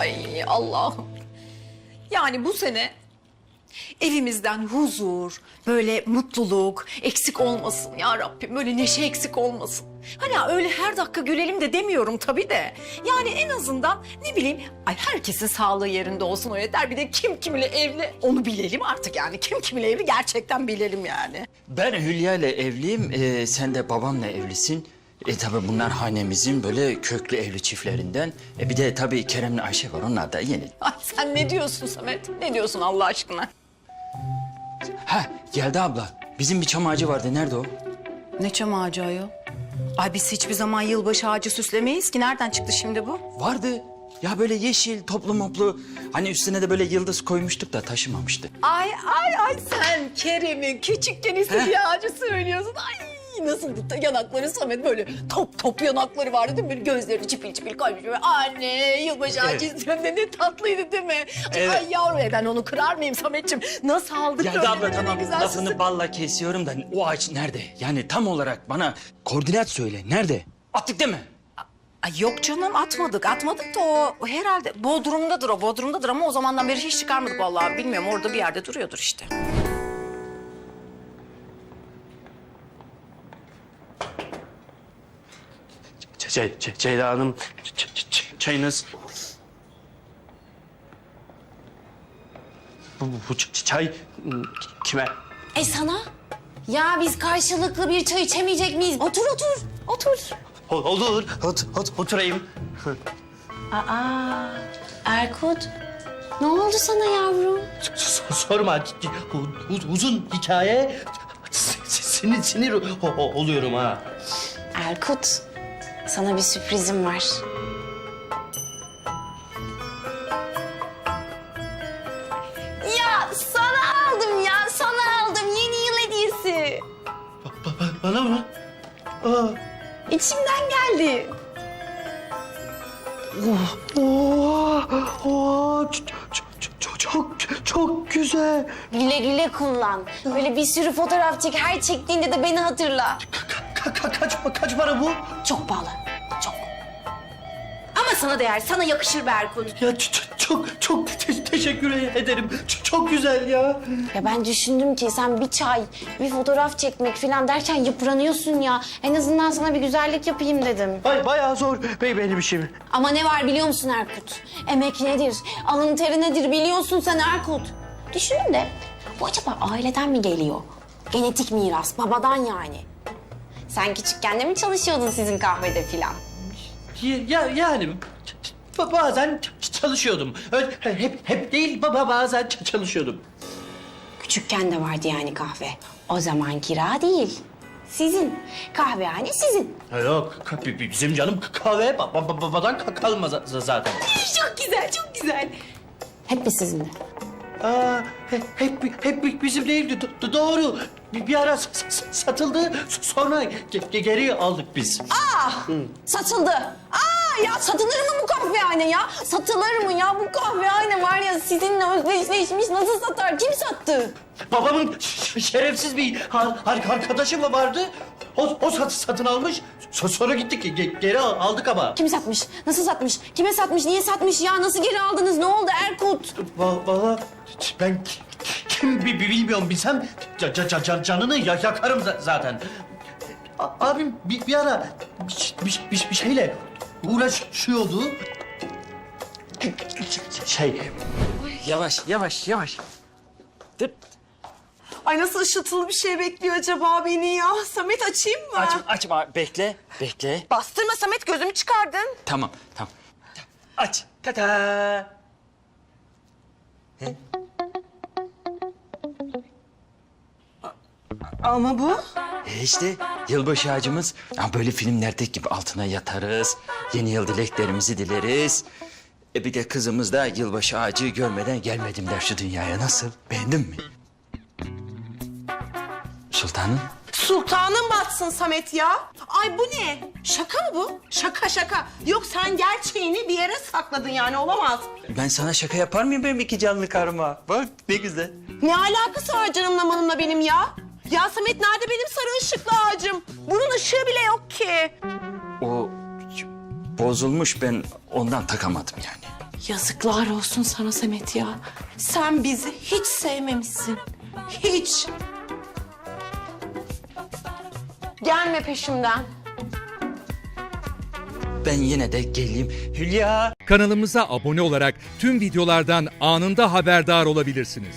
Ay Allah'ım. Yani bu sene evimizden huzur, böyle mutluluk eksik olmasın ya Rabbim. Böyle neşe eksik olmasın. Hani öyle her dakika gülelim de demiyorum tabii de. Yani en azından ne bileyim ay herkesin sağlığı yerinde olsun o yeter. Bir de kim kiminle evli onu bilelim artık yani. Kim kiminle evli gerçekten bilelim yani. Ben Hülya ile evliyim, ee, sen de babamla evlisin. E tabii bunlar hanemizin böyle köklü evli çiftlerinden. E bir de tabii Kerem'le Ayşe var, onlar da yeni. Ay sen ne diyorsun Samet? Ne diyorsun Allah aşkına? Ha geldi abla. Bizim bir çam ağacı vardı, nerede o? Ne çam ağacı ayol? Ay biz hiçbir zaman yılbaşı ağacı süslemeyiz ki. Nereden çıktı şimdi bu? Vardı. Ya böyle yeşil, toplu moplu. Hani üstüne de böyle yıldız koymuştuk da taşımamıştı. Ay ay ay sen Kerem'in küçükken istediği ağacı söylüyorsun. Ay nasıl da yanakları Samet böyle top top yanakları vardı değil mi? Böyle gözleri çipil çipil koymuş böyle. Anne yılbaşı ağacı Evet. istiyorum de ne tatlıydı değil mi? Evet. Ay yavrum e, ben onu kırar mıyım Sametciğim? Nasıl aldık Geldi böyle abla tamam lafını süsü- balla kesiyorum da o ağaç nerede? Yani tam olarak bana koordinat söyle, nerede? Attık değil mi? Ay yok canım atmadık atmadık da o, o herhalde Bodrum'dadır o Bodrum'dadır ama o zamandan beri hiç çıkarmadık vallahi bilmiyorum orada bir yerde duruyordur işte. Ce- Ce- Ceyda Hanım, ç- ç- ç- çayınız. Bu, bu, çay ım, kime? E sana? Ya biz karşılıklı bir çay içemeyecek miyiz? Otur otur, otur. O- olur, ot, ot, oturayım. Aa, Erkut. Ne oldu sana yavrum? S- Sorma, uzun hikaye. Sinir, sinir oluyorum ha. Erkut, sana bir sürprizim var. Ya sana aldım ya, sana aldım. Yeni yıl hediyesi. Ba- ba- bana mı? Aa, İçimden geldi. oo, oo, ç- ç- ç- çok, çok güzel. Güle güle kullan. Böyle bir sürü fotoğraf çek. Her çektiğinde de beni hatırla. Ka- ka- kaç, kaç para bu? Çok pahalı, çok. Ama sana değer, sana yakışır be Erkut. Ya ç- ç- çok, çok te- teşekkür ederim. Ç- çok güzel ya. Ya ben düşündüm ki sen bir çay, bir fotoğraf çekmek falan derken yıpranıyorsun ya. En azından sana bir güzellik yapayım dedim. Bay, bayağı zor bey benim işim. Ama ne var biliyor musun Erkut? Emek nedir? Alın teri nedir biliyorsun sen Erkut. Düşünün de bu acaba aileden mi geliyor? Genetik miras, babadan yani. Sen küçükken de mi çalışıyordun sizin kahvede filan? Ya, yani ba- bazen çalışıyordum. Öyle, hep hep değil baba bazen çalışıyordum. Küçükken de vardı yani kahve. O zaman kira değil. Sizin. Kahvehane sizin. Ha, Yok bizim canım kahve ba- ba- babadan ka- kalmaz za- zaten. Çok güzel, çok güzel. Hep mi sizin de? Aa, he- hep hep bi- bizim değildi do- doğru. Bir, bir ara satıldı sonra ge- ge- geri aldık biz. Satıldı. Aa ya satılır mı bu kahvehane ya? Satılır mı ya bu kahvehane var ya sizinle özdeşleşmiş nasıl satar? Kim sattı? Babamın şerefsiz bir arkadaşı mı vardı? O, o sat- satın almış. So- sonra gittik ge- geri al- aldık ama. Kim satmış? Nasıl satmış? Kime satmış? Niye satmış ya? Nasıl geri aldınız? Ne oldu Erkut? Va- Valla ben ki- kim bi- bi- bilmiyorum bilsem ca- ca- ca- ca- canını ya- yakarım za- zaten. A- abim bir, bir ara bir, bir, bir, bir şeyle uğraşıyordu. Şey, Yavaş, yavaş, yavaş. Dur. Ay nasıl ışıltılı bir şey bekliyor acaba beni ya? Samet açayım mı? Açma, açma. Bekle, bekle. Bastırma Samet gözümü çıkardın. Tamam, tamam. Aç. Tata. Ama bu? E işte yılbaşı ağacımız. Ha böyle filmlerdeki gibi altına yatarız. Yeni yıl dileklerimizi dileriz. E bir de kızımız da yılbaşı ağacı görmeden gelmedim der şu dünyaya. Nasıl? Beğendin mi? Sultanım. Sultanın batsın Samet ya. Ay bu ne? Şaka mı bu? Şaka şaka. Yok sen gerçeğini bir yere sakladın yani olamaz. Ben sana şaka yapar mıyım benim iki canlı karıma? Bak ne güzel. Ne alakası var canımla manımla benim ya? Ya Samet nerede benim sarı ışıklı ağacım? Bunun ışığı bile yok ki. O bozulmuş ben ondan takamadım yani. Yazıklar olsun sana Samet ya. Sen bizi hiç sevmemişsin. Hiç. Gelme peşimden. Ben yine de geleyim. Hülya. Kanalımıza abone olarak tüm videolardan anında haberdar olabilirsiniz.